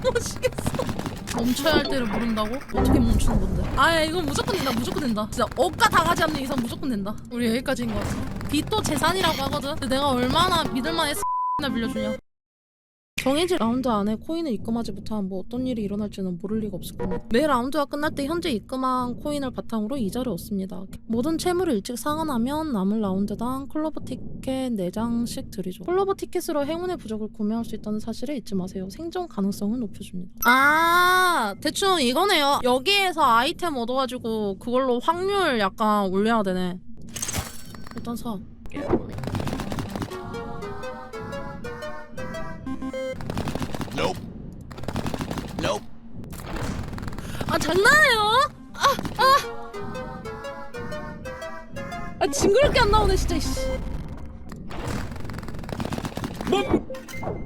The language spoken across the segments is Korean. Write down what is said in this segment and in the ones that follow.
모르겠어. 멈춰야 할 때를 모른다고? 어떻게 멈추는 건데? 아, 이건 무조건 된다, 무조건 된다. 진짜 억까 다 가지 않는 이상 무조건 된다. 우리 여기까지인 것 같아. 빚도 재산이라고 하거든. 근데 내가 얼마나 믿을만해 나 빌려주냐. 정해진 라운드 안에 코인을 입금하지 못하면 뭐 어떤 일이 일어날지는 모를 리가 없을 겁니다. 매 라운드가 끝날 때 현재 입금한 코인을 바탕으로 이자를 얻습니다. 모든 채무를 일찍 상환하면 남은 라운드당 클로버 티켓 4장씩 드리죠. 클로버 티켓으로 행운의 부적을 구매할 수 있다는 사실을 잊지 마세요. 생존 가능성을 높여줍니다. 아 대충 이거네요. 여기에서 아이템 얻어가지고 그걸로 확률 약간 올려야 되네. 일단 사. Nope. Nope. 아 장난해요? 아 아. 아 징그럽게 안 나오네 진짜. 씨.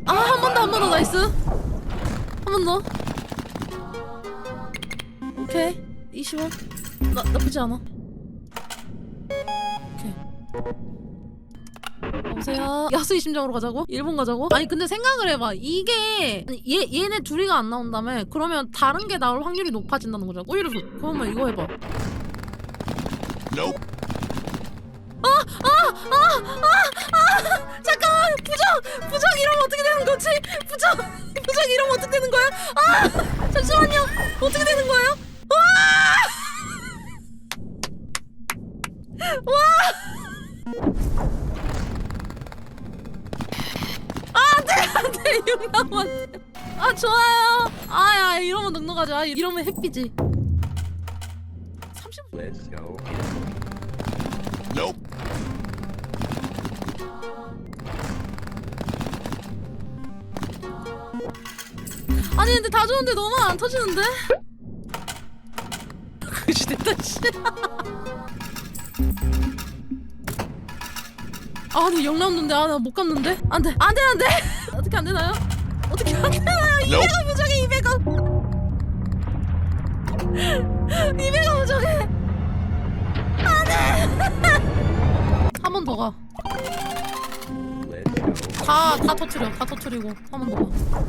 아한 번 더 한 번 더 나이스. 한 번 더. 오케이 20원. 나 나쁘지 않아. 오케이. 여보세요. 야수의 심장으로 가자고? 일본 가자고? 아니 근데 생각을 해봐. 이게 아니, 얘 얘네 둘이가 안 나온다며. 그러면 다른 게 나올 확률이 높아진다는 거잖아. 오히려 좋- 그러면 이거 해봐. Nope. 잠깐만 부정 부정 이러면 어떻게 되는 거지? 부정 부정 이러면 어떻게 되는 거야? 아 잠시만요. 어떻게 되는 거예요? 와! 와! 아 좋아요 아야 이러면 넉넉하지. 아, 이러면 햇빛이 30... Let's go. Nope. 아니 근데 다 좋은데 너무 안 터지는데? 그지 됐다 씨 아 근데 영남는데 아 나 못 감는데? 안돼 안돼 안돼 어떻게 안 되나요? 어떻게 안 되나요? Nope. 200원 부정해 200원 200원 부정해 안돼 한 번 더 가. 다, 다 터트려, 다 터트리고 한 번 더 가.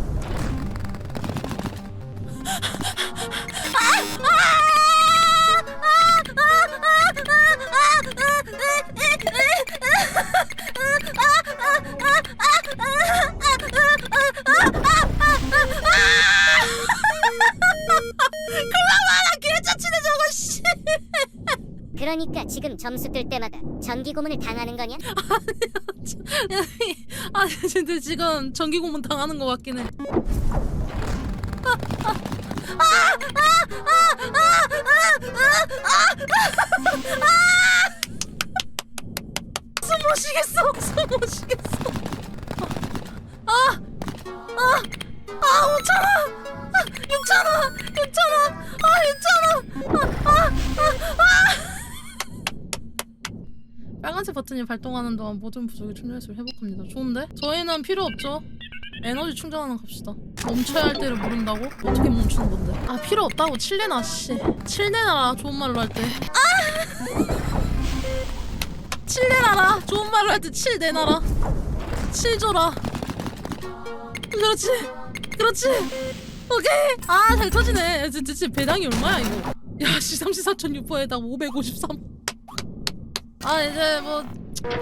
그러니까 지금 점수 뜰 때마다 전기 고문을 당하는 거냐? 아니 근데 지금 전기 고문 당하는 것 같긴 해. 숨못 쉬겠어. 숨못 쉬겠어. 아, 아, 아, 5천 원, 아, 6천 원, 6천 빨간색 버튼이 발동하는 동안 모든 부족의 충전 횟수를 회복합니다. 좋은데? 저희는 필요 없죠. 에너지 충전하는 갑시다. 멈춰야 할 때를 모른다고? 어떻게 멈추는 건데? 아 필요 없다고 칠내나 씨. 칠내나라 좋은 말로 할 때. 아! 칠내나라 좋은 말로 할 때 칠내나라. 칠 줘라. 그렇지. 그렇지. 오케이. 아 잘 터지네. 진짜, 배당이 얼마야 이거? 야 씨 34,600에다 553. 아 이제 뭐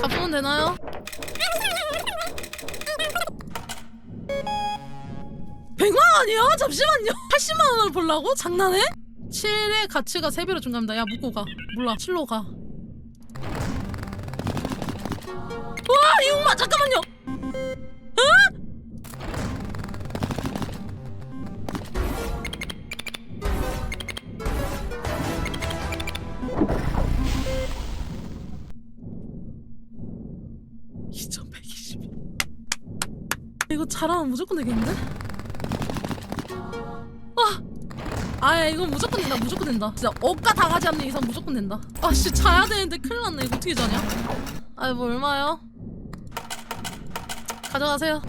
갚으면 되나요? 100만 원이요? 잠시만요. 80만 원을 벌라고? 장난해? 7의 가치가 3배로 증가합니다. 야 묶고 가. 몰라. 7로 가. 와 이용마 잠깐만요. 이거 잘하면 무조건 되겠는데? 아! 아야 이건 무조건 된다 무조건 된다 진짜 억까 다 가지 않는 이상 무조건 된다 아씨 자야 되는데 큰일 났네 이거 어떻게 자냐 아이 뭐 얼마요? 가져가세요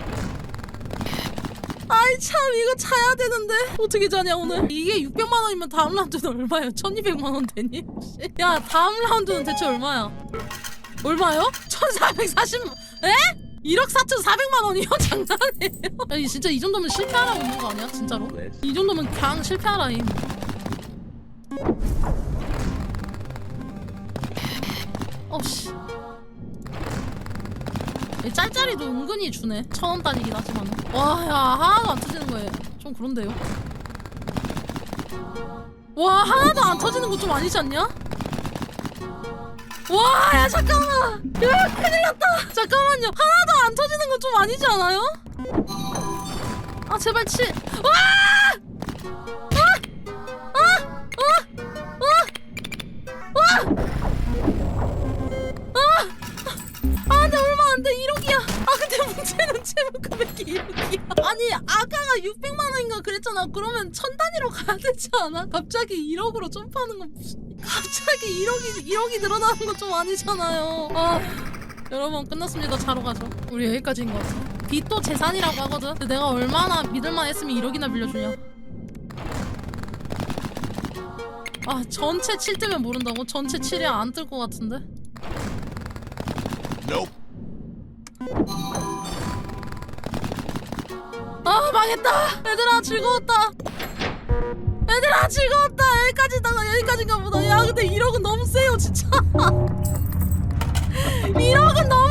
아이 참 이거 자야 되는데 어떻게 자냐 오늘 이게 600만 원이면 다음 라운드는 얼마예요? 1200만 원 되니? 야 다음 라운드는 대체 얼마야? 얼마요? 1440만 에? 1억 4,400만 원이요? 장난이에요? 아니 진짜 이 정도면 실패하라고 있는 거 아니야? 진짜로? 이 정도면 그냥 실패하라임 어씨 이 짤짤이도 은근히 주네 천 원 단위긴 하지만 와야 하나도 안 터지는 거예요 좀 그런데요 와 하나도 안 터지는 거 좀 아니지 않냐? 와, 야 잠깐만. 야 큰일 났다. 잠깐만요. 하나도 안 터지는 건 좀 아니지 않아요? 아 제발 치. 와! 아! 아! 아! 근데 얼마 안 돼. 1억이야. 아 근데 문제는 채무 금액이 1억이야. 아니 아까가 600만 원인가 그랬잖아. 그러면 천 단위로 가야 되지 않아? 갑자기 1억으로 점프하는 건 무슨? 갑자기 1억이 1억이 늘어나는 건 좀 아니잖아요. 아, 여러분 끝났습니다. 자러 가죠. 우리 여기까지인 것 같아. 빚도 재산이라고 하거든. 근데 내가 얼마나 믿을만 했으면 1억이나 빌려주냐. 아 전체 7 뜨면 모른다고? 전체 7이 안 뜰 것 같은데? Nope. 아 망했다. 얘들아 즐거웠다. 얘들아 즐거웠다. 여기까지다가 여기까지인가 보다. 야 근데 1억은 너무 세요 진짜. 1억은 너무